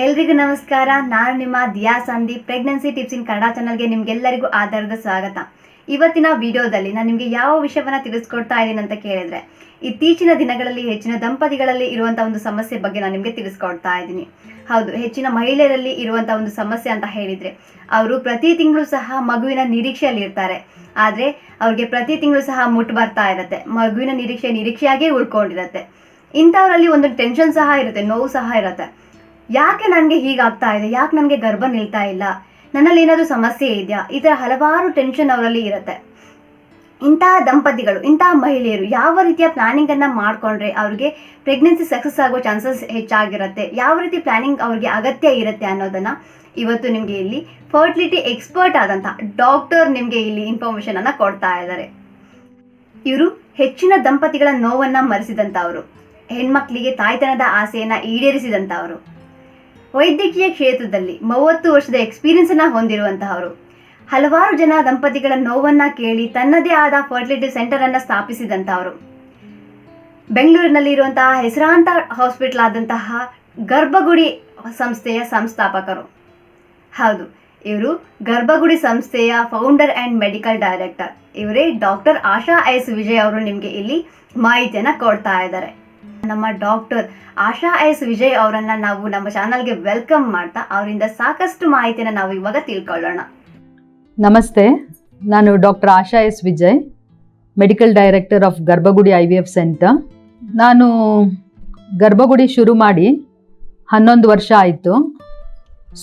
ಎಲ್ರಿಗೂ ನಮಸ್ಕಾರ. ನಾನು ನಿಮ್ಮ Diya Sandeep. Pregnancy tips in Kannada ಚಾನಲ್ಗೆ ನಿಮ್ಗೆಲ್ಲರಿಗೂ ಆಧಾರದ ಸ್ವಾಗತ. ಇವತ್ತಿನ ವಿಡಿಯೋದಲ್ಲಿ ನಾನು ನಿಮಗೆ ಯಾವ ವಿಷಯವನ್ನು ತಿಳಿಸ್ಕೊಡ್ತಾ ಇದ್ದೀನಿ ಅಂತ ಕೇಳಿದ್ರೆ, ಇತ್ತೀಚಿನ ದಿನಗಳಲ್ಲಿ ಹೆಚ್ಚಿನ ದಂಪತಿಗಳಲ್ಲಿ ಇರುವಂತಹ ಒಂದು ಸಮಸ್ಯೆ ಬಗ್ಗೆ ನಾನು ನಿಮಗೆ ತಿಳಿಸ್ಕೊಡ್ತಾ ಇದ್ದೀನಿ. ಹೌದು, ಹೆಚ್ಚಿನ ಮಹಿಳೆಯರಲ್ಲಿ ಇರುವಂತಹ ಒಂದು ಸಮಸ್ಯೆ ಅಂತ ಹೇಳಿದ್ರೆ, ಅವರು ಪ್ರತಿ ತಿಂಗಳು ಸಹ ಮಗುವಿನ ನಿರೀಕ್ಷೆಯಲ್ಲಿ ಇರ್ತಾರೆ. ಆದರೆ, ಅವ್ರಿಗೆ ಪ್ರತಿ ತಿಂಗಳು ಸಹ ಮುಟ್ಟು ಬರ್ತಾ ಇರುತ್ತೆ. ಮಗುವಿನ ನಿರೀಕ್ಷೆ ನಿರೀಕ್ಷೆಯಾಗೇ ಉಳ್ಕೊಂಡಿರುತ್ತೆ. ಇಂಥವರಲ್ಲಿ ಒಂದು ಟೆನ್ಷನ್ ಸಹ ಇರುತ್ತೆ, ನೋವು ಸಹ ಇರುತ್ತೆ. ಯಾಕೆ ನನಗೆ ಹೀಗಾಗ್ತಾ ಇದೆ? ಯಾಕೆ ನನಗೆ ಗರ್ಭ ನಿಲ್ತಾ ಇಲ್ಲ? ನನ್ನಲ್ಲಿ ಏನಾದರೂ ಸಮಸ್ಯೆ ಇದೆಯಾ? ಈ ಥರ ಹಲವಾರು ಟೆನ್ಷನ್ ಅವರಲ್ಲಿ ಇರುತ್ತೆ. ಇಂತಹ ದಂಪತಿಗಳು, ಇಂತಹ ಮಹಿಳೆಯರು ಯಾವ ರೀತಿಯ ಪ್ಲಾನಿಂಗ್ ಅನ್ನ ಮಾಡ್ಕೊಂಡ್ರೆ ಅವ್ರಿಗೆ ಪ್ರೆಗ್ನೆನ್ಸಿ ಸಕ್ಸಸ್ ಆಗೋ ಚಾನ್ಸಸ್ ಹೆಚ್ಚಾಗಿರುತ್ತೆ? ಯಾವ ರೀತಿ ಪ್ಲಾನಿಂಗ್ ಅವ್ರಿಗೆ ಅಗತ್ಯ ಇರುತ್ತೆ ಅನ್ನೋದನ್ನ ಇವತ್ತು ನಿಮಗೆ ಇಲ್ಲಿ ಫರ್ಟಿಲಿಟಿ ಎಕ್ಸ್ಪರ್ಟ್ ಆದಂಥ ಡಾಕ್ಟರ್ ನಿಮಗೆ ಇಲ್ಲಿ ಇನ್ಫಾರ್ಮೇಶನ್ ಅನ್ನ ಕೊಡ್ತಾ ಇದ್ದಾರೆ. ಇವರು ಹೆಚ್ಚಿನ ದಂಪತಿಗಳ ನೋವನ್ನ ಮರೆಸಿದಂಥವ್ರು ಹೆಣ್ಮಕ್ಳಿಗೆ ತಾಯ್ತನದ ಆಸೆಯನ್ನ ಈಡೇರಿಸಿದಂಥವರು ವೈದ್ಯಕೀಯ ಕ್ಷೇತ್ರದಲ್ಲಿ ಮೂವತ್ತು ವರ್ಷದ ಎಕ್ಸ್ಪೀರಿಯನ್ಸ್ ಅನ್ನ ಹೊಂದಿರುವಂತಹವರು. ಹಲವಾರು ಜನ ದಂಪತಿಗಳ ನೋವನ್ನ ಕೇಳಿ ತನ್ನದೇ ಆದ ಫರ್ಟಿಲಿಟಿ ಸೆಂಟರ್ ಅನ್ನ ಸ್ಥಾಪಿಸಿದಂತಹವರು. ಬೆಂಗಳೂರಿನಲ್ಲಿ ಇರುವಂತಹ ಹೆಸರಾಂತ ಹಾಸ್ಪಿಟಲ್ ಆದಂತಹ ಗರ್ಭಗುಡಿ ಸಂಸ್ಥೆಯ ಸಂಸ್ಥಾಪಕರು. ಹೌದು, ಇವರು ಗರ್ಭಗುಡಿ ಸಂಸ್ಥೆಯ ಫೌಂಡರ್ ಅಂಡ್ ಮೆಡಿಕಲ್ ಡೈರೆಕ್ಟರ್ ಇವರೇ ಡಾಕ್ಟರ್ ಆಶಾ ಎಸ್ ವಿಜಯ್ ಅವರು ನಿಮಗೆ ಇಲ್ಲಿ ಮಾಹಿತಿಯನ್ನು ಕೊಡ್ತಾ ಇದ್ದಾರೆ. ನಮ್ಮ ಡಾಕ್ಟರ್ ಆಶಾ ಎಸ್ ವಿಜಯ್ ಅವರನ್ನ ನಾವು ನಮ್ಮ ಚಾನಲ್ಗೆ ವೆಲ್ಕಮ್ ಮಾಡ್ತಾ ಅವರಿಂದ ಸಾಕಷ್ಟು ಮಾಹಿತಿನ ನಾವು ಇವಾಗ ತಿಳ್ಕೊಳ್ಳೋಣ. ನಮಸ್ತೆ, ನಾನು doctor Asha S Vijay, medical director of Garbhagudi I V F centre. ನಾನು ಗರ್ಭಗುಡಿ ಶುರು ಮಾಡಿ ಹನ್ನೊಂದು ವರ್ಷ ಆಯಿತು.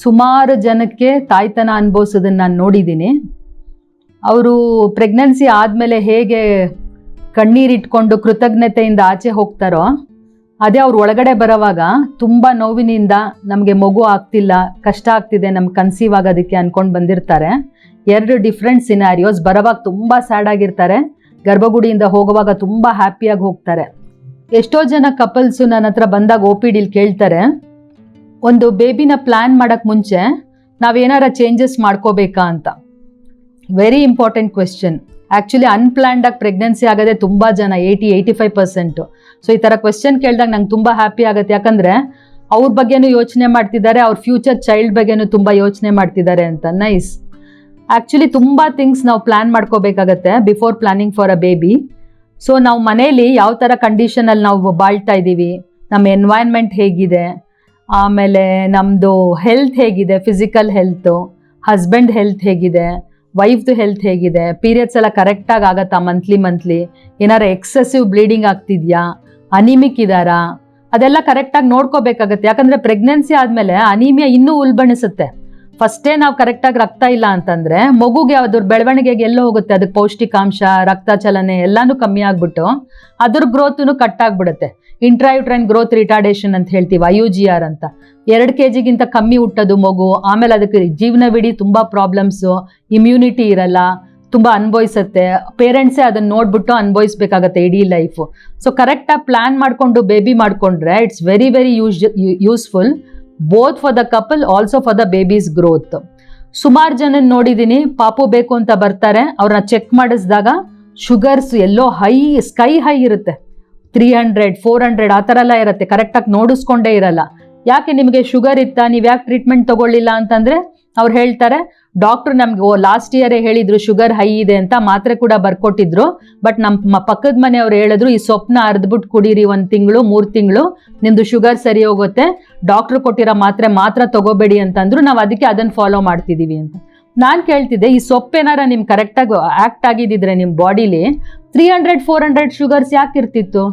ಸುಮಾರು ಜನಕ್ಕೆ ತಾಯ್ತನ ಅನುಭವಿಸೋದನ್ನು ನಾನು ನೋಡಿದ್ದೀನಿ. ಅವರು ಪ್ರೆಗ್ನೆನ್ಸಿ ಆದಮೇಲೆ ಹೇಗೆ ಕಣ್ಣೀರಿಟ್ಕೊಂಡು ಕೃತಜ್ಞತೆಯಿಂದ ಆಚೆ ಹೋಗ್ತಾರೋ ಅದೇ ಅವ್ರು ಒಳಗಡೆ ಬರೋವಾಗ ತುಂಬ ನೋವಿನಿಂದ ನಮಗೆ ಮಗು ಆಗ್ತಿಲ್ಲ, ಕಷ್ಟ ಆಗ್ತಿದೆ, ನಮ್ಗೆ ಕನ್ಸೀವ್ ಆಗೋದಕ್ಕೆ ಅಂದ್ಕೊಂಡು ಬಂದಿರ್ತಾರೆ. ಎರಡು ಡಿಫ್ರೆಂಟ್ ಸಿನಾರಿಯೋಸ್ ಬರೋವಾಗ ತುಂಬ ಸ್ಯಾಡ್ ಆಗಿರ್ತಾರೆ, ಗರ್ಭಗುಡಿಯಿಂದ ಹೋಗುವಾಗ ತುಂಬ ಹ್ಯಾಪಿಯಾಗಿ ಹೋಗ್ತಾರೆ. ಎಷ್ಟೋ ಜನ ಕಪಲ್ಸು ನನ್ನ ಹತ್ರ ಬಂದಾಗ ಒ ಪಿ ಡಿಲಿ ಕೇಳ್ತಾರೆ, ಒಂದು ಬೇಬಿನ ಪ್ಲ್ಯಾನ್ ಮಾಡೋಕ್ಕೆ ಮುಂಚೆ ನಾವೇನಾರ ಚೇಂಜಸ್ ಮಾಡ್ಕೋಬೇಕಾ? ಅಂತ. ವೆರಿ ಇಂಪಾರ್ಟೆಂಟ್ ಕ್ವೆಶ್ಚನ್ ಆ್ಯಕ್ಚುಲಿ ಆಗಿ ಪ್ರೆಗ್ನೆನ್ಸಿ ಆಗೋದೇ ತುಂಬ ಜನ eighty eighty five percent so ಈ ಥರ ಕ್ವೆಶನ್ ಕೇಳಿದಾಗ ನಂಗೆ ತುಂಬ ಹ್ಯಾಪಿ ಆಗುತ್ತೆ. ಯಾಕಂದರೆ, ಅವ್ರ ಬಗ್ಗೆನೂ ಯೋಚನೆ ಮಾಡ್ತಿದ್ದಾರೆ, ಅವ್ರ ಫ್ಯೂಚರ್ ಚೈಲ್ಡ್ ಬಗ್ಗೆನೂ ತುಂಬ ಯೋಚನೆ ಮಾಡ್ತಿದ್ದಾರೆ ಅಂತ. ನೈಸ್ ಆ್ಯಕ್ಚುಲಿ ತುಂಬ ಥಿಂಗ್ಸ್ ನಾವು ಪ್ಲ್ಯಾನ್ ಮಾಡ್ಕೋಬೇಕಾಗತ್ತೆ before planning for a baby so ನಾವು ಮನೇಲಿ ಯಾವ ಥರ ಕಂಡೀಷನಲ್ಲಿ ನಾವು ಬಾಳ್ತಾ ಇದ್ದೀವಿ? ನಮ್ಮ ಎನ್ವೈರ್ನ್ಮೆಂಟ್ ಹೇಗಿದೆ? ಆಮೇಲೆ ನಮ್ಮದು ಹೆಲ್ತ್ ಹೇಗಿದೆ? ಫಿಸಿಕಲ್ ಹೆಲ್ತು ಹಸ್ಬೆಂಡ್ ಹೆಲ್ತ್ ಹೇಗಿದೆ? ವೈಫ್ದು ಹೆಲ್ತ್ ಹೇಗಿದೆ? ಪೀರಿಯಡ್ಸ್ ಎಲ್ಲ ಕರೆಕ್ಟಾಗಿ ಆಗತ್ತಾ ಮಂತ್ಲಿ ಮಂತ್ಲಿ ಏನಾರು ಎಕ್ಸೆಸಿವ್ ಬ್ಲೀಡಿಂಗ್ ಆಗ್ತಿದ್ಯಾ? ಅನಿಮಿಕ್ ಇದ್ದಾರಾ ಅದೆಲ್ಲ ಕರೆಕ್ಟಾಗಿ ನೋಡ್ಕೋಬೇಕಾಗತ್ತೆ. ಯಾಕಂದರೆ ಪ್ರೆಗ್ನೆನ್ಸಿ ಆದಮೇಲೆ ಅನಿಮಿಯಾ ಇನ್ನೂ ಉಲ್ಬಣಿಸುತ್ತೆ. ಫಸ್ಟೇ ನಾವು ಕರೆಕ್ಟಾಗಿ ರಕ್ತ ಇಲ್ಲ ಅಂತಂದರೆ ಮಗುಗೆ ಅದ್ರ ಬೆಳವಣಿಗೆಗೆ ಎಲ್ಲೋ ಹೋಗುತ್ತೆ. ಅದಕ್ಕೆ ಪೌಷ್ಟಿಕಾಂಶ ರಕ್ತ ಚಲನೆ ಎಲ್ಲಾನು ಕಮ್ಮಿ ಆಗ್ಬಿಟ್ಟು ಅದ್ರ ಗ್ರೋತೂ ಕಟ್ ಆಗ್ಬಿಡುತ್ತೆ. ಇಂಟ್ರಾಯುಟ್ರೈನ್ ಗ್ರೋತ್ ರಿಟಾರ್ಡೇಷನ್ ಅಂತ ಹೇಳ್ತೀವಿ ಯು ಜಿ ಆರ್ ಅಂತ. ಎರಡು ಕೆ ಜಿಗಿಂತ ಕಮ್ಮಿ ಹುಟ್ಟೋದು ಮಗು, ಆಮೇಲೆ ಅದಕ್ಕೆ ಜೀವನವಿಡೀ ತುಂಬ ಪ್ರಾಬ್ಲಮ್ಸು ಇಮ್ಯುನಿಟಿ ಇರಲ್ಲ, ತುಂಬ ಅನ್ಭವಿಸುತ್ತೆ. ಪೇರೆಂಟ್ಸೇ ಅದನ್ನು ನೋಡ್ಬಿಟ್ಟು ಅನ್ಭವಿಸ್ಬೇಕಾಗತ್ತೆ ಇಡೀ ಲೈಫು ಸೊ ಕರೆಕ್ಟಾಗಿ ಪ್ಲ್ಯಾನ್ ಮಾಡಿಕೊಂಡು ಬೇಬಿ ಮಾಡಿಕೊಂಡ್ರೆ it's very very use useful both for the couple also for the baby's growth ಸುಮಾರು ಜನ ನೋಡಿದ್ದೀನಿ ಪಾಪು ಬೇಕು ಅಂತ ಬರ್ತಾರೆ, ಅವ್ರನ್ನ ಚೆಕ್ ಮಾಡಿಸಿದಾಗ ಶುಗರ್ಸ್ ಎಲ್ಲೋ ಹೈ ಸ್ಕೈ ಹೈ ಇರುತ್ತೆ. ತ್ರೀ ಹಂಡ್ರೆಡ್ ಫೋರ್ ಹಂಡ್ರೆಡ್ ಆ ಥರ ಎಲ್ಲ ಇರುತ್ತೆ. ಕರೆಕ್ಟಾಗಿ ನೋಡಿಸ್ಕೊಂಡೇ ಇರಲ್ಲ. ಯಾಕೆ ನಿಮಗೆ ಶುಗರ್ ಇತ್ತಾ? ನೀವು ಯಾಕೆ ಟ್ರೀಟ್ಮೆಂಟ್ ತಗೊಳ್ಳಿಲ್ಲ ಅಂತಂದರೆ ಅವ್ರು ಹೇಳ್ತಾರೆ ಡಾಕ್ಟ್ರು ನಮ್ಗೆ ಲಾಸ್ಟ್ ಇಯರೇ ಹೇಳಿದ್ರು ಶುಗರ್ ಹೈ ಇದೆ ಅಂತ ಮಾತ್ರೆ ಕೂಡ ಬರ್ಕೊಟ್ಟಿದ್ರು. ಬಟ್ ನಮ್ಮ ಪಕ್ಕದ ಮನೆಯವ್ರು ಹೇಳಿದ್ರು, ಈ ಸೊಪ್ಪನ್ನ ಅರ್ದ್ಬಿಟ್ಟು ಕುಡೀರಿ ಒಂದು ತಿಂಗಳು, ಮೂರು ತಿಂಗಳು ನಿಮ್ಮದು ಶುಗರ್ ಸರಿ ಹೋಗುತ್ತೆ. ಡಾಕ್ಟ್ರು ಕೊಟ್ಟಿರೋ ಮಾತ್ರೆ ಮಾತ್ರ ತಗೋಬೇಡಿ ಅಂತಂದ್ರು. ನಾವು ಅದಕ್ಕೆ ಅದನ್ನು ಫಾಲೋ ಮಾಡ್ತಿದ್ದೀವಿ ಅಂತ. ನಾನು ಕೇಳ್ತಿದ್ದೆ, ಈ ಸೊಪ್ಪೇನಾರ ನಿಮ್ಗೆ ಕರೆಕ್ಟಾಗಿ ಆ್ಯಕ್ಟ್ ಆಗಿದ್ದಿದ್ರೆ ನಿಮ್ಮ ಬಾಡಿಲಿ three hundred four hundred sugars ಯಾಕೆ ಇರ್ತಿತ್ತು?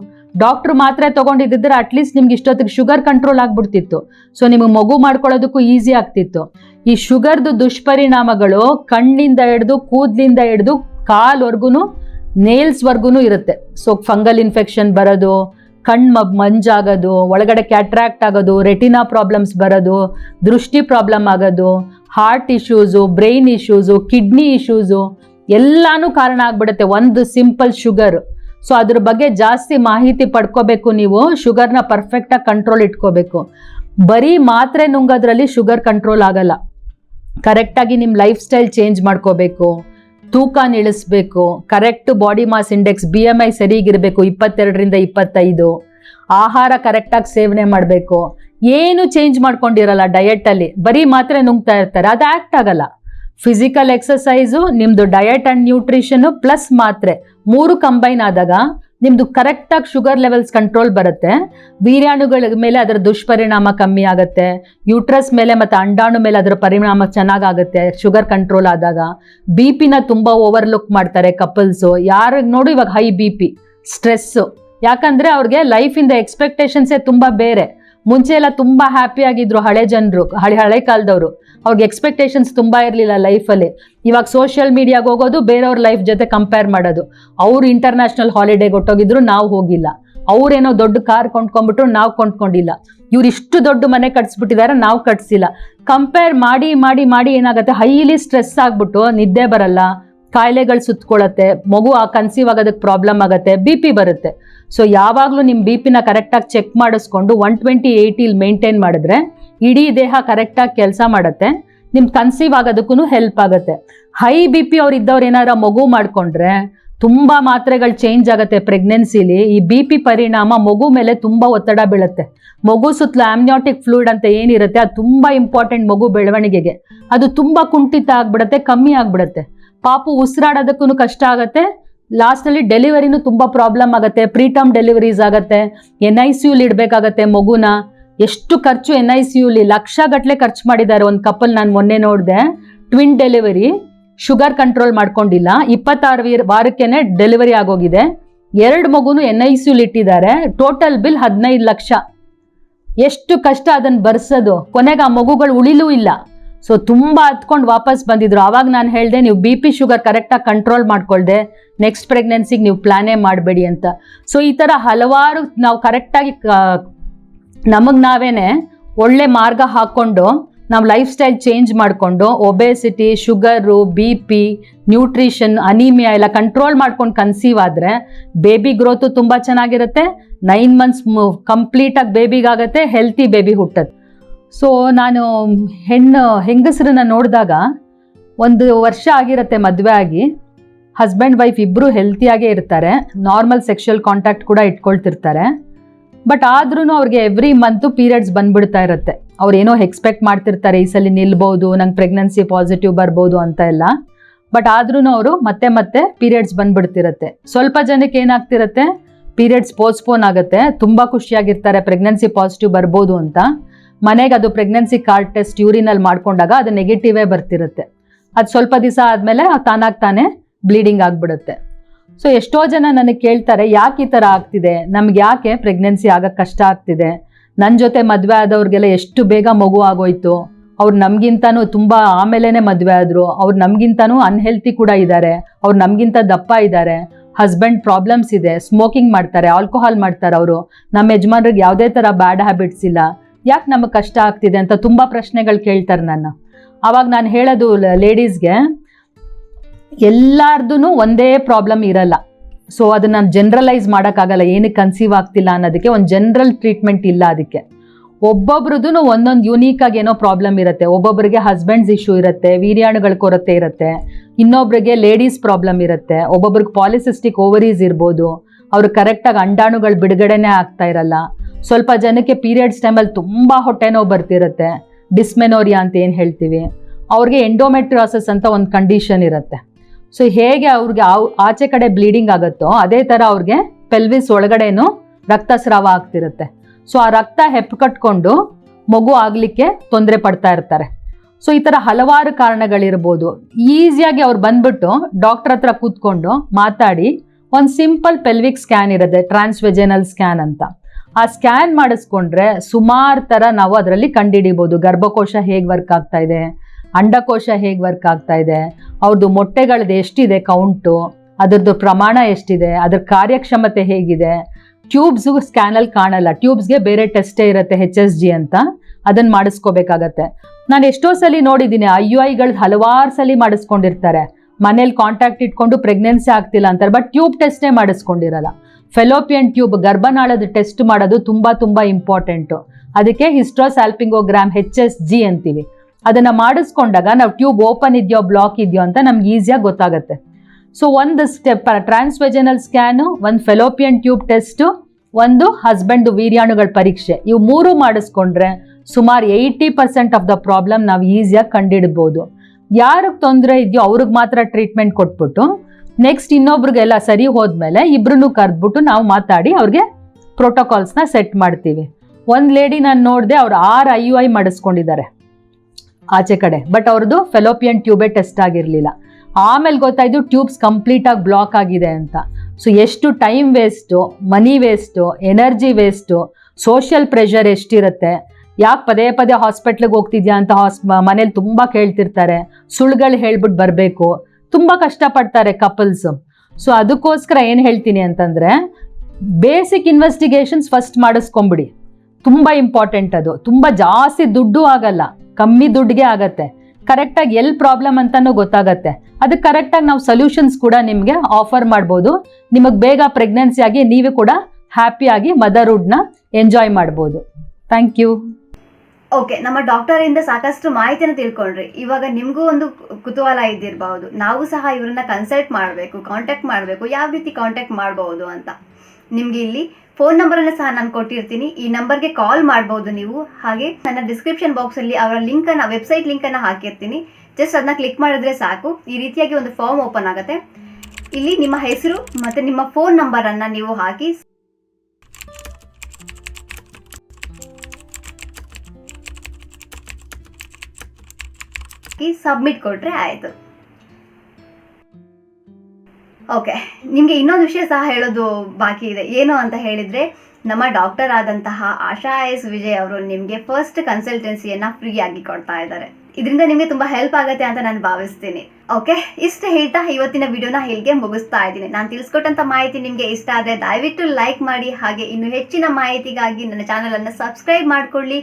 ಡಾಕ್ಟ್ರು ಮಾತ್ರ ತೊಗೊಂಡಿದ್ದಿದ್ರೆ ಅಟ್ಲೀಸ್ಟ್ ನಿಮ್ಗೆ ಇಷ್ಟೊತ್ತಿಗೆ ಶುಗರ್ ಕಂಟ್ರೋಲ್ ಆಗ್ಬಿಡ್ತಿತ್ತು. ಸೊ ನಿಮಗೆ ಮಗು ಮಾಡ್ಕೊಳ್ಳೋದಕ್ಕೂ ಈಸಿ ಆಗ್ತಿತ್ತು. ಈ ಶುಗರ್ದು ದುಷ್ಪರಿಣಾಮಗಳು ಕಣ್ಣಿಂದ ಹಿಡ್ದು, ಕೂದಲಿಂದ ಹಿಡ್ದು ಕಾಲ್ವರ್ಗು ನೇಲ್ಸ್ವರ್ಗು ಇರುತ್ತೆ. ಸೊ ಫಂಗಲ್ ಇನ್ಫೆಕ್ಷನ್ ಬರೋದು ಕಣ್ಣು ಮಂಜಾಗೋದು ಒಳಗಡೆ ಕ್ಯಾಟ್ರಾಕ್ಟ್ ಆಗೋದು ರೆಟಿನಾ ಪ್ರಾಬ್ಲಮ್ಸ್ ಬರೋದು, ದೃಷ್ಟಿ ಪ್ರಾಬ್ಲಮ್ ಆಗೋದು heart issues brain issues kidney issues ಎಲ್ಲಾನು ಕಾರಣ ಆಗ್ಬಿಡುತ್ತೆ. ಒಂದು ಸಿಂಪಲ್ ಶುಗರ್ ಸೊ ಅದ್ರ ಬಗ್ಗೆ ಜಾಸ್ತಿ ಮಾಹಿತಿ ಪಡ್ಕೋಬೇಕು ನೀವು. ಶುಗರ್ನ ಪರ್ಫೆಕ್ಟಾಗಿ ಕಂಟ್ರೋಲ್ ಇಟ್ಕೋಬೇಕು. ಬರೀ ಮಾತ್ರೆ ನುಂಗೋದ್ರಲ್ಲಿ ಶುಗರ್ ಕಂಟ್ರೋಲ್ ಆಗಲ್ಲ. ಕರೆಕ್ಟಾಗಿ ನಿಮ್ಮ ಲೈಫ್ ಸ್ಟೈಲ್ ಚೇಂಜ್ ಮಾಡ್ಕೋಬೇಕು. ತೂಕ ನಿಳಿಸ್ಬೇಕು correct body mass index B M I ಸರಿಗಿರಬೇಕು. ಇಪ್ಪತ್ತೆರಡರಿಂದ ಇಪ್ಪತ್ತೈದು. ಆಹಾರ ಕರೆಕ್ಟಾಗಿ ಸೇವನೆ ಮಾಡಬೇಕು. ಏನು ಚೇಂಜ್ ಮಾಡ್ಕೊಂಡಿರಲ್ಲ ಡಯಟಲ್ಲಿ ಬರೀ ಮಾತ್ರೆ ನುಂಗ್ತಾ ಇರ್ತಾರೆ, ಅದು ಆಕ್ಟ್ ಆಗಲ್ಲ. ಫಿಸಿಕಲ್ ಎಕ್ಸಸೈಸು ನಿಮ್ಮದು ಡಯಟ್ ಆ್ಯಂಡ್ ನ್ಯೂಟ್ರಿಷನು ಪ್ಲಸ್ ಮಾತ್ರೆ. ಮೂರು ಕಂಬೈನ್ ಆದಾಗ ನಿಮ್ಮದು ಕರೆಕ್ಟಾಗಿ ಶುಗರ್ ಲೆವೆಲ್ಸ್ ಕಂಟ್ರೋಲ್ ಬರುತ್ತೆ. ವೀರ್ಯಾಣುಗಳ ಮೇಲೆ ಅದರ ದುಷ್ಪರಿಣಾಮ ಕಮ್ಮಿ ಆಗುತ್ತೆ. ಯೂಟ್ರಸ್ ಮೇಲೆ ಮತ್ತು ಅಂಡಾಣು ಮೇಲೆ ಅದರ ಪರಿಣಾಮ ಚೆನ್ನಾಗಾಗುತ್ತೆ ಶುಗರ್ ಕಂಟ್ರೋಲ್ ಆದಾಗ. ಬಿ ಪಿನ ತುಂಬ ಓವರ್ಲುಕ್ ಮಾಡ್ತಾರೆ ಕಪಲ್ಸು ಯಾರಿಗೆ ನೋಡು ಇವಾಗ ಹೈ ಬಿ ಪಿ ಸ್ಟ್ರೆಸ್ಸು ಯಾಕಂದರೆ ಅವ್ರಿಗೆ ಲೈಫಿಂದ ಎಕ್ಸ್ಪೆಕ್ಟೇಷನ್ಸೇ ತುಂಬ ಬೇರೆ. ಮುಂಚೆ ಎಲ್ಲ ತುಂಬ ಹ್ಯಾಪಿ ಆಗಿದ್ರು ಹಳೆ ಜನರು, ಹಳೆ ಹಳೆ ಕಾಲದವರು. ಅವ್ರಿಗೆ ಎಕ್ಸ್ಪೆಕ್ಟೇಷನ್ಸ್ ತುಂಬಾ ಇರಲಿಲ್ಲ ಲೈಫಲ್ಲಿ ಇವಾಗ ಸೋಷಿಯಲ್ ಮೀಡಿಯಾಗೆ ಹೋಗೋದು, ಬೇರೆಯವ್ರ ಲೈಫ್ ಜೊತೆ ಕಂಪೇರ್ ಮಾಡೋದು. ಅವ್ರು ಇಂಟರ್ನ್ಯಾಷನಲ್ ಹಾಲಿಡೇಗೆ ಹೊಟ್ಟೋಗಿದ್ರು ನಾವು ಹೋಗಿಲ್ಲ. ಅವ್ರೇನೋ ದೊಡ್ಡ ಕಾರ್ ಕೊಂಡ್ಕೊಂಡ್ಬಿಟ್ರು, ನಾವು ಕೊಂಡ್ಕೊಂಡಿಲ್ಲ. ಇವ್ರು ಇಷ್ಟು ದೊಡ್ಡ ಮನೆ ಕಟ್ಸ್ಬಿಟ್ಟಿದ್ದಾರೆ ನಾವು ಕಟ್ಸಿಲ್ಲ. ಕಂಪೇರ್ ಮಾಡಿ ಮಾಡಿ ಮಾಡಿ ಏನಾಗುತ್ತೆ? ಹೈಲಿ ಸ್ಟ್ರೆಸ್ ಆಗ್ಬಿಟ್ಟು, ನಿದ್ದೆ ಬರಲ್ಲ, ಕಾಯಿಲೆಗಳು ಸುತ್ಕೊಳ್ಳುತ್ತೆ ಮಗು ಆ ಕನ್ಸೀವ್ ಆಗೋದಕ್ಕೆ ಪ್ರಾಬ್ಲಮ್ ಆಗುತ್ತೆ ಬಿ ಪಿ ಬರುತ್ತೆ. ಸೊ ಯಾವಾಗಲೂ ನಿಮ್ಮ ಬಿ ಪಿನ ಕರೆಕ್ಟಾಗಿ ಚೆಕ್ ಮಾಡಿಸ್ಕೊಂಡು ಒನ್ ಟ್ವೆಂಟಿ ಏಯ್ಟಿಲಿ ಮೇಂಟೈನ್ ಮಾಡಿದ್ರೆ ಇಡೀ ದೇಹ ಕರೆಕ್ಟಾಗಿ ಕೆಲಸ ಮಾಡುತ್ತೆ. ನಿಮ್ಮ ಕನ್ಸೀವ್ ಆಗೋದಕ್ಕೂ ಹೆಲ್ಪ್ ಆಗುತ್ತೆ. ಹೈ ಬಿ ಪಿ ಅವ್ರು ಇದ್ದವ್ರು ಏನಾರ ಮಗು ಮಾಡಿಕೊಂಡ್ರೆ ತುಂಬ ಮಾತ್ರೆಗಳು ಚೇಂಜ್ ಆಗುತ್ತೆ ಪ್ರೆಗ್ನೆನ್ಸಿಲಿ ಈ ಬಿ ಪಿ ಪರಿಣಾಮ ಮಗು ಮೇಲೆ ತುಂಬ ಒತ್ತಡ ಬೀಳುತ್ತೆ. ಮಗು ಸುತ್ತಲೂ ಆಮ್ನಿಯೋಟಿಕ್ ಫ್ಲೂಯಿಡ್ ಅಂತ ಏನಿರುತ್ತೆ, ಅದು ತುಂಬ ಇಂಪಾರ್ಟೆಂಟ್ ಮಗು ಬೆಳವಣಿಗೆಗೆ. ಅದು ತುಂಬ ಕುಂಠಿತ ಆಗ್ಬಿಡುತ್ತೆ, ಕಮ್ಮಿ ಆಗ್ಬಿಡುತ್ತೆ. ಪಾಪು ಉಸಿರಾಡೋದಕ್ಕೂ ಕಷ್ಟ ಆಗುತ್ತೆ ಲಾಸ್ಟಲ್ಲಿ ಡೆಲಿವರಿನೂ ತುಂಬ ಪ್ರಾಬ್ಲಮ್ ಆಗುತ್ತೆ ಪ್ರೀಟರ್ಮ್ ಡೆಲಿವರೀಸ್ ಆಗುತ್ತೆ ಎನ್ ಐ ಸಿ ಯುಲಿ ಇಡಬೇಕಾಗತ್ತೆ ಮಗುನ. ಎಷ್ಟು ಖರ್ಚು ಎನ್ ಐ ಸಿ ಯುಲಿ ಲಕ್ಷ ಖರ್ಚು ಮಾಡಿದ್ದಾರೆ ಒಂದು ಕಪಲ್ ನಾನು ಮೊನ್ನೆ ನೋಡಿದೆ. ಟ್ವಿನ್ ಡೆಲಿವರಿ ಶುಗರ್ ಕಂಟ್ರೋಲ್ ಮಾಡ್ಕೊಂಡಿಲ್ಲ. ಇಪ್ಪತ್ತಾರು ವೀರ್, ವಾರಕ್ಕೇನೆ ಡೆಲಿವರಿ ಆಗೋಗಿದೆ. ಎರಡು ಮಗುನು ಎನ್ ಐ ಸಿ ಇಟ್ಟಿದ್ದಾರೆ ಟೋಟಲ್ ಬಿಲ್ ಹದಿನೈದು ಲಕ್ಷ. ಎಷ್ಟು ಕಷ್ಟ ಅದನ್ನು ಬರ್ಸೋದು. ಕೊನೆಗೆ ಆ ಮಗುಗಳು ಉಳಿಲೂ ಇಲ್ಲ. ಸೊ ತುಂಬ ಹತ್ಕೊಂಡು ವಾಪಸ್ ಬಂದಿದ್ರು. ಆವಾಗ ನಾನು ಹೇಳಿದೆ, ನೀವು ಬಿ ಪಿ ಶುಗರ್ ಕರೆಕ್ಟಾಗಿ ಕಂಟ್ರೋಲ್ ಮಾಡ್ಕೊಳ್ದೆ. ನೆಕ್ಸ್ಟ್ ಪ್ರೆಗ್ನೆನ್ಸಿಗೆ ನೀವು ಪ್ಲ್ಯಾನೇ ಮಾಡಬೇಡಿ ಅಂತ. ಸೊ ಈ ಥರ ಹಲವಾರು ನಾವು ಕರೆಕ್ಟಾಗಿ ನಮಗೆ ನಾವೇ ಒಳ್ಳೆ ಮಾರ್ಗ ಹಾಕ್ಕೊಂಡು, ನಾವು ಲೈಫ್ ಸ್ಟೈಲ್ ಚೇಂಜ್ ಮಾಡಿಕೊಂಡು obesity sugar B P nutrition anaemia ಎಲ್ಲ ಕಂಟ್ರೋಲ್ ಮಾಡ್ಕೊಂಡು ಕನ್ಸೀವ್ ಆದರೆ ಬೇಬಿ ಗ್ರೋತು ತುಂಬ ಚೆನ್ನಾಗಿರುತ್ತೆ. ನೈನ್ ಮಂತ್ಸ್ ಕಂಪ್ಲೀಟಾಗಿ ಬೇಬಿಗಾಗತ್ತೆ ಹೆಲ್ತಿ ಬೇಬಿ ಹುಟ್ಟತ್ತೆ. ಸೊ ನಾನು ಹೆಣ್ಣು, ಹೆಂಗಸರನ್ನ ನೋಡಿದಾಗ ಒಂದು ವರ್ಷ ಆಗಿರುತ್ತೆ ಮದುವೆ ಆಗಿ. ಹಸ್ಬೆಂಡ್ ವೈಫ್ ಇಬ್ಬರು ಹೆಲ್ತಿಯಾಗೇ ಇರ್ತಾರೆ. ನಾರ್ಮಲ್ ಸೆಕ್ಷುಯಲ್ ಕಾಂಟ್ಯಾಕ್ಟ್ ಕೂಡ ಇಟ್ಕೊಳ್ತಿರ್ತಾರೆ. ಬಟ್ ಆದ್ರೂ ಅವ್ರಿಗೆ ಎವ್ರಿ ಮಂತು ಪೀರಿಯಡ್ಸ್ ಬಂದ್ಬಿಡ್ತಾ ಇರುತ್ತೆ. ಅವ್ರೇನೋ ಎಕ್ಸ್ಪೆಕ್ಟ್ ಮಾಡ್ತಿರ್ತಾರೆ, ಈ ಸಲ ನಿಲ್ಬೋದು, ನಂಗೆ ಪ್ರೆಗ್ನೆನ್ಸಿ ಪಾಸಿಟಿವ್ ಬರ್ಬೋದು ಅಂತ ಎಲ್ಲ. ಬಟ್ ಆದ್ರೂ ಅವರು ಮತ್ತೆ ಮತ್ತೆ ಪೀರಿಯಡ್ಸ್ ಬಂದ್ಬಿಡ್ತಿರತ್ತೆ. ಸ್ವಲ್ಪ ಜನಕ್ಕೆ ಏನಾಗ್ತಿರತ್ತೆ? ಪೀರಿಯಡ್ಸ್ ಪೋಸ್ಟ್ಪೋನ್ ಆಗುತ್ತೆ. ತುಂಬ ಖುಷಿಯಾಗಿರ್ತಾರೆ ಪ್ರೆಗ್ನೆನ್ಸಿ ಪಾಸಿಟಿವ್ ಬರ್ಬೋದು ಅಂತ. ಮನೆಗೆ ಅದು ಪ್ರೆಗ್ನೆನ್ಸಿ ಕಾರ್ಡ್ ಟೆಸ್ಟ್ ಯೂರಿನಲ್ಲಿ ಮಾಡ್ಕೊಂಡಾಗ ಅದು ನೆಗೆಟಿವೇ ಬರ್ತಿರುತ್ತೆ. ಅದು ಸ್ವಲ್ಪ ದಿವಸ ಆದಮೇಲೆ ತಾನಾಗಿ ತಾನೇ ಬ್ಲೀಡಿಂಗ್ ಆಗಿಬಿಡುತ್ತೆ. ಸೊ ಎಷ್ಟೋ ಜನ ನನಗೆ ಕೇಳ್ತಾರೆ, ಯಾಕೆ ಈ ಥರ ಆಗ್ತಿದೆ? ನಮ್ಗೆ ಯಾಕೆ ಪ್ರೆಗ್ನೆನ್ಸಿ ಆಗಕ್ಕೆ ಕಷ್ಟ ಆಗ್ತಿದೆ? ನನ್ನ ಜೊತೆ ಮದುವೆ ಆದವ್ರಿಗೆಲ್ಲ ಎಷ್ಟು ಬೇಗ ಮಗು ಆಗೋಯ್ತು? ಅವ್ರು ನಮಗಿಂತನೂ ತುಂಬ ಆಮೇಲೆ ಮದುವೆ ಆದರು, ಅವ್ರು ನಮಗಿಂತನೂ ಅನ್ಹೆಲ್ತಿ ಕೂಡ ಇದ್ದಾರೆ ಅವ್ರು ನಮಗಿಂತ ದಪ್ಪ ಇದ್ದಾರೆ ಹಸ್ಬೆಂಡ್ ಪ್ರಾಬ್ಲಮ್ಸ್ ಇದೆ ಸ್ಮೋಕಿಂಗ್ ಮಾಡ್ತಾರೆ ಆಲ್ಕೋಹಾಲ್ ಮಾಡ್ತಾರೆ ಅವರು ನಮ್ಮ ಯಜಮಾನ್ರಿಗೆ ಯಾವುದೇ ಥರ ಬ್ಯಾಡ್ ಹ್ಯಾಬಿಟ್ಸ್ ಇಲ್ಲ ಯಾಕೆ ನಮಗೆ ಕಷ್ಟ ಆಗ್ತಿದೆ ಅಂತ ತುಂಬ ಪ್ರಶ್ನೆಗಳು ಕೇಳ್ತಾರೆ ನನ್ನ. ಆವಾಗ ನಾನು ಹೇಳೋದು ಲೇಡೀಸ್ಗೆ ಎಲ್ಲಾರ್ದು ಒಂದೇ ಪ್ರಾಬ್ಲಮ್ ಇರಲ್ಲ. ಸೊ ಅದನ್ನು ಜನರಲೈಸ್ ಮಾಡೋಕ್ಕಾಗಲ್ಲ ಏನಕ್ಕೆ ಕನ್ಸೀವ್ ಆಗ್ತಿಲ್ಲ ಅನ್ನೋದಕ್ಕೆ ಒಂದು ಜನರಲ್ ಟ್ರೀಟ್ಮೆಂಟ್ ಇಲ್ಲ ಅದಕ್ಕೆ. ಒಬ್ಬೊಬ್ರದ್ದು ಒಂದೊಂದು ಯುನೀಕಾಗಿ ಏನೋ ಪ್ರಾಬ್ಲಮ್ ಇರುತ್ತೆ. ಒಬ್ಬೊಬ್ಬರಿಗೆ ಹಸ್ಬೆಂಡ್ಸ್ ಇಶ್ಯೂ ಇರುತ್ತೆ, ವೀರ್ಯಾಣುಗಳ ಕೊರತೆ ಇರುತ್ತೆ, ಇನ್ನೊಬ್ರಿಗೆ ಲೇಡೀಸ್ ಪ್ರಾಬ್ಲಮ್ ಇರುತ್ತೆ, ಒಬ್ಬೊಬ್ರಿಗೆ ಪಾಲಿಸಿಸ್ಟಿಕ್ ಓವರೀಸ್ ಇರ್ಬೋದು, ಅವ್ರು ಕರೆಕ್ಟಾಗಿ ಅಂಡಾಣುಗಳು ಬಿಡುಗಡೆನೇ ಆಗ್ತಾ ಇರಲ್ಲ. ಸ್ವಲ್ಪ ಜನಕ್ಕೆ ಪೀರಿಯಡ್ಸ್ ಟೈಮಲ್ಲಿ ತುಂಬ ಹೊಟ್ಟೆ ನೋವು ಬರ್ತಿರುತ್ತೆ. ಡಿಸ್ಮೆನೋರಿಯಾ ಅಂತ ಏನು ಹೇಳ್ತೀವಿ. ಅವ್ರಿಗೆ ಎಂಡೋಮೆಟ್ರಾಸಸ್ ಅಂತ ಒಂದು ಕಂಡೀಷನ್ ಇರುತ್ತೆ. ಸೊ ಹೇಗೆ ಅವ್ರಿಗೆ ಆಚೆ ಕಡೆ ಬ್ಲೀಡಿಂಗ್ ಆಗುತ್ತೋ, ಅದೇ ಥರ ಅವ್ರಿಗೆ ಪೆಲ್ವಿಸ್ ಒಳಗಡೆನೂ ರಕ್ತಸ್ರಾವ ಆಗ್ತಿರುತ್ತೆ. ಸೊ ಆ ರಕ್ತ ಹೆಪ್ಪುಕಟ್ಕೊಂಡು ಮಗು ಆಗಲಿಕ್ಕೆ ತೊಂದರೆ ಪಡ್ತಾ ಇರ್ತಾರೆ. ಸೊ ಈ ಥರ ಹಲವಾರು ಕಾರಣಗಳಿರ್ಬೋದು. ಈಸಿಯಾಗಿ ಅವ್ರು ಬಂದ್ಬಿಟ್ಟು ಡಾಕ್ಟರ್ ಹತ್ರ ಕೂತ್ಕೊಂಡು ಮಾತಾಡಿ ಒಂದು ಸಿಂಪಲ್ ಪೆಲ್ವಿಕ್ ಸ್ಕ್ಯಾನ್ ಇರುತ್ತೆ ಟ್ರಾನ್ಸ್ವೆಜೆನಲ್ ಸ್ಕ್ಯಾನ್ ಅಂತ. ಆ ಸ್ಕ್ಯಾನ್ ಮಾಡಿಸ್ಕೊಂಡ್ರೆ ಸುಮಾರು ಥರ ನಾವು ಅದರಲ್ಲಿ ಕಂಡುಹಿಡಿಬೋದು ಗರ್ಭಕೋಶ ಹೇಗೆ ವರ್ಕ್ ಆಗ್ತಾ ಇದೆ? ಅಂಡಕೋಶ ಹೇಗೆ ವರ್ಕ್ ಆಗ್ತಾ ಇದೆ? ಅವ್ರದ್ದು ಮೊಟ್ಟೆಗಳದ್ದು ಎಷ್ಟಿದೆ ಕೌಂಟು ಅದರದ್ದು ಪ್ರಮಾಣ ಎಷ್ಟಿದೆ? ಅದ್ರ ಕಾರ್ಯಕ್ಷಮತೆ ಹೇಗಿದೆ? ಟ್ಯೂಬ್ಸು ಸ್ಕ್ಯಾನಲ್ಲಿ ಕಾಣಲ್ಲ. ಟ್ಯೂಬ್ಸ್ಗೆ ಬೇರೆ ಟೆಸ್ಟೇ ಇರುತ್ತೆ ಹೆಚ್ ಎಸ್ ಜಿ ಅಂತ. ಅದನ್ನು ಮಾಡಿಸ್ಕೋಬೇಕಾಗತ್ತೆ. ನಾನು ಎಷ್ಟೋ ಸಲ ನೋಡಿದ್ದೀನಿ, ಐ ಯು ಐಗಳು ಹಲವಾರು ಸಲ ಮಾಡಿಸ್ಕೊಂಡಿರ್ತಾರೆ. ಮನೇಲಿ ಕಾಂಟ್ಯಾಕ್ಟ್ ಇಟ್ಕೊಂಡು ಪ್ರೆಗ್ನೆನ್ಸಿ ಆಗ್ತಿಲ್ಲ ಅಂತಾರೆ ಬಟ್ ಟ್ಯೂಬ್ ಟೆಸ್ಟೇ ಮಾಡಿಸ್ಕೊಂಡಿರಲ್ಲ. ಫೆಲೋಪಿಯನ್ ಟ್ಯೂಬ್ ಗರ್ಭನಾಳದ ಟೆಸ್ಟ್ ಮಾಡೋದು ತುಂಬ ತುಂಬ ಇಂಪಾರ್ಟೆಂಟು ಅದಕ್ಕೆ ಹಿಸ್ಟ್ರೋಸ್ಯಾಲ್ಪಿಂಗೋಗ್ರಾಮ್ ಹೆಚ್ ಎಸ್ ಜಿ ಅಂತೀವಿ. ಅದನ್ನು ಮಾಡಿಸ್ಕೊಂಡಾಗ ನಾವು ಟ್ಯೂಬ್ ಓಪನ್ ಇದೆಯೋ ಬ್ಲಾಕ್ ಇದೆಯೋ ಅಂತ ನಮ್ಗೆ ಈಸಿಯಾಗಿ ಗೊತ್ತಾಗುತ್ತೆ. ಸೊ ಒಂದು ಸ್ಟೆಪ್ ಟ್ರಾನ್ಸ್ವೆಜನಲ್ ಸ್ಕ್ಯಾನು ಒಂದು ಫೆಲೋಪಿಯನ್ ಟ್ಯೂಬ್ ಟೆಸ್ಟು ಒಂದು ಹಸ್ಬೆಂಡ್ ವೀರ್ಯಾಣುಗಳ ಪರೀಕ್ಷೆ. ಇವು ಮೂರು ಮಾಡಿಸ್ಕೊಂಡ್ರೆ ಸುಮಾರು eighty percent of the problem ನಾವು ಈಸಿಯಾಗಿ ಕಂಡಿಡ್ಬೋದು. ಯಾರಿಗೆ ತೊಂದರೆ ಇದೆಯೋ ಅವ್ರಿಗೆ ಮಾತ್ರ ಟ್ರೀಟ್ಮೆಂಟ್ ಕೊಟ್ಬಿಟ್ಟು ನೆಕ್ಸ್ಟ್ ಇನ್ನೊಬ್ರಿಗೆಲ್ಲ ಸರಿ ಹೋದ್ಮೇಲೆ ಇಬ್ರು ಕರೆದ್ಬಿಟ್ಟು ನಾವು ಮಾತಾಡಿ ಅವ್ರಿಗೆ ಪ್ರೋಟೋಕಾಲ್ಸ್ನ ಸೆಟ್ ಮಾಡ್ತೀವಿ. ಒಂದು ಲೇಡಿ ನಾನು ನೋಡಿದೆ ಅವ್ರು ಆರು ಐ ಯು ಐ ಮಾಡಿಸ್ಕೊಂಡಿದ್ದಾರೆ. ಆಚೆ ಕಡೆ. ಬಟ್ ಅವ್ರದ್ದು ಫೆಲೋಪಿಯನ್ ಟ್ಯೂಬೇ ಟೆಸ್ಟ್ ಆಗಿರಲಿಲ್ಲ. ಆಮೇಲೆ ಗೊತ್ತಾಯ್ತು ಟ್ಯೂಬ್ಸ್ ಕಂಪ್ಲೀಟಾಗಿ ಬ್ಲಾಕ್ ಆಗಿದೆ ಅಂತ. ಸೊ ಎಷ್ಟು time waste money waste energy waste social pressure ಎಷ್ಟಿರುತ್ತೆ? ಯಾಕೆ ಪದೇ ಪದೇ ಹಾಸ್ಪಿಟ್ಲಿಗೆ ಹೋಗ್ತಿದ್ಯಾ ಅಂತ ಹಾಸ್ ಮನೇಲಿ ತುಂಬ ಕೇಳ್ತಿರ್ತಾರೆ. ಸುಳ್ಳುಗಳು ಹೇಳ್ಬಿಟ್ಟು ಬರಬೇಕು. ತುಂಬ ಕಷ್ಟಪಡ್ತಾರೆ ಕಪಲ್ಸ್ ಸೊ ಅದಕ್ಕೋಸ್ಕರ ಏನು ಹೇಳ್ತೀನಿ ಅಂತಂದರೆ ಬೇಸಿಕ್ ಇನ್ವೆಸ್ಟಿಗೇಷನ್ಸ್ ಫಸ್ಟ್ ಮಾಡಿಸ್ಕೊಂಬಿಡಿ. ತುಂಬ ಇಂಪಾರ್ಟೆಂಟ್ ಅದು. ತುಂಬ ಜಾಸ್ತಿ ದುಡ್ಡು ಆಗಲ್ಲ. ಕಮ್ಮಿ ದುಡ್ಡಿಗೆ ಆಗತ್ತೆ. ಕರೆಕ್ಟಾಗಿ ಎಲ್ಲಿ ಪ್ರಾಬ್ಲಮ್ ಅಂತಲೂ ಗೊತ್ತಾಗತ್ತೆ. ಅದಕ್ಕೆ ಕರೆಕ್ಟಾಗಿ ನಾವು ಸೊಲ್ಯೂಷನ್ಸ್ ಕೂಡ ನಿಮಗೆ ಆಫರ್ ಮಾಡ್ಬೋದು. ನಿಮಗೆ ಬೇಗ ಪ್ರೆಗ್ನೆನ್ಸಿ ಆಗಿ, ನೀವೇ ಕೂಡ ಹ್ಯಾಪಿಯಾಗಿ ಮದರ್ಹುಡ್ನ ಎಂಜಾಯ್ ಮಾಡ್ಬೋದು. ಥ್ಯಾಂಕ್ ಯು ಓಕೆ ನಮ್ಮ ಡಾಕ್ಟರ್ ಇಂದ ಸಾಕಷ್ಟು ಮಾಹಿತಿಯನ್ನು ತಿಳ್ಕೊಂಡ್ರಿ. ಇವಾಗ ನಿಮಗೂ ಒಂದು ಕುತೂಹಲ ಇದ್ದಿರಬಹುದು. ನಾವು ಸಹ ಇವರನ್ನ ಕನ್ಸಲ್ಟ್ ಮಾಡಬೇಕು ಕಾಂಟ್ಯಾಕ್ಟ್ ಮಾಡಬೇಕು, ಯಾವ ರೀತಿ ಕಾಂಟ್ಯಾಕ್ಟ್ ಮಾಡಬಹುದು ಅಂತ. ನಿಮ್ಗೆ ಇಲ್ಲಿ ಫೋನ್ ನಂಬರನ್ನು ಸಹ ನಾನು ಕೊಟ್ಟಿರ್ತೀನಿ. ಈ ನಂಬರ್ಗೆ ಕಾಲ್ ಮಾಡ್ಬೋದು ನೀವು. ಹಾಗೆ ನನ್ನ ಡಿಸ್ಕ್ರಿಪ್ಷನ್ ಬಾಕ್ಸಲ್ಲಿ ಅವರ ಲಿಂಕನ್ನು ವೆಬ್ಸೈಟ್ ಲಿಂಕನ್ನು ಹಾಕಿರ್ತೀನಿ. ಜಸ್ಟ್ ಅದನ್ನ ಕ್ಲಿಕ್ ಮಾಡಿದ್ರೆ ಸಾಕು. ಈ ರೀತಿಯಾಗಿ ಒಂದು ಫಾರ್ಮ್ ಓಪನ್ ಆಗುತ್ತೆ. ಇಲ್ಲಿ ನಿಮ್ಮ ಹೆಸರು ಮತ್ತು ನಿಮ್ಮ ಫೋನ್ ನಂಬರನ್ನು ನೀವು ಹಾಕಿ ಸಬ್ಮಿಟ್ ಕೊಟ್ರೆ ಆಯಿತು. ಓಕೆ ನಿಮಗೆ ಇನ್ನೊಂದು ವಿಷಯ ಸಹ ಹೇಳೋದು ಬಾಕಿ ಇದೆ. ಏನು ಅಂತ ಹೇಳಿದರೆ, ನಮ್ಮ ಡಾಕ್ಟರ್ ಆದಂತಹ ಆಶಾ ಎಸ್ ವಿಜಯ್ ಅವರು ನಿಮಗೆ ಫಸ್ಟ್ ಕನ್ಸಲ್ಟೆನ್ಸಿಯನ್ನು ಫ್ರೀಯಾಗಿ ಕೊಡ್ತಾ ಇದ್ದಾರೆ. ಇದರಿಂದ ನಿಮಗೆ ತುಂಬ ಹೆಲ್ಪ್ ಆಗುತ್ತೆ ಅಂತ ನಾನು ಭಾವಿಸ್ತೀನಿ. ಓಕೆ ಇಷ್ಟು ಹೇಳ್ತಾ ಇವತ್ತಿನ ವಿಡಿಯೋನ ಇಲ್ಲಿಗೆ ಮುಗಿಸ್ತಾ ಇದ್ದೀನಿ. ನಾನು ತಿಳಿಸ್ಕೊಟ್ಟಂತ ಮಾಹಿತಿ ನಿಮಗೆ ಇಷ್ಟ ಆದರೆ ದಯವಿಟ್ಟು ಲೈಕ್ ಮಾಡಿ, ಹಾಗೆ ಇನ್ನು ಹೆಚ್ಚಿನ ಮಾಹಿತಿಗಾಗಿ ನನ್ನ ಚಾನಲನ್ನು ಸಬ್ಸ್ಕ್ರೈಬ್ ಮಾಡ್ಕೊಳ್ಳಿ.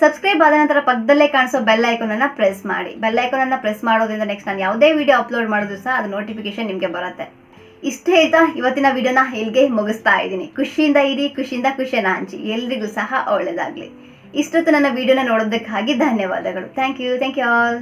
ಸಬ್ಸ್ಕ್ರೈಬ್ ಆದ ನಂತರ ಪಕ್ಕದಲ್ಲೇ ಕಾಣಿಸೋ ಬೆಲ್ ಐಕಾನನ್ನು ಪ್ರೆಸ್ ಮಾಡಿ. ಬೆಲ್ ಐಕಾನನ್ನು ಪ್ರೆಸ್ ಮಾಡೋದ್ರಿಂದ ನೆಕ್ಸ್ಟ್ ನಾನು ಯಾವುದೇ ವಿಡಿಯೋ ಅಪ್ಲೋಡ್ ಮಾಡಿದ್ರು ಸಹ ಅದು ನೋಟಿಫಿಕೇಶನ್ ನಿಮಗೆ ಬರುತ್ತೆ. ಇಷ್ಟೇ ಆಯ್ತಾ? ಇವತ್ತಿನ ವಿಡಿಯೋನ ಇಲ್ಲಿಗೆ ಮುಗಿಸ್ತಾ ಇದ್ದೀನಿ. ಖುಷಿಯಿಂದ ಇರಿ, ಖುಷಿಯಿಂದ ಖುಷಿಯನ್ನ ಹಂಚಿ. ಎಲ್ರಿಗೂ ಸಹ ಒಳ್ಳೆಯದಾಗಲಿ ಇಷ್ಟೊತ್ತು ನನ್ನ ವಿಡಿಯೋನ ನೋಡೋದಕ್ಕಾಗಿ ಧನ್ಯವಾದಗಳು. Thank you thank you all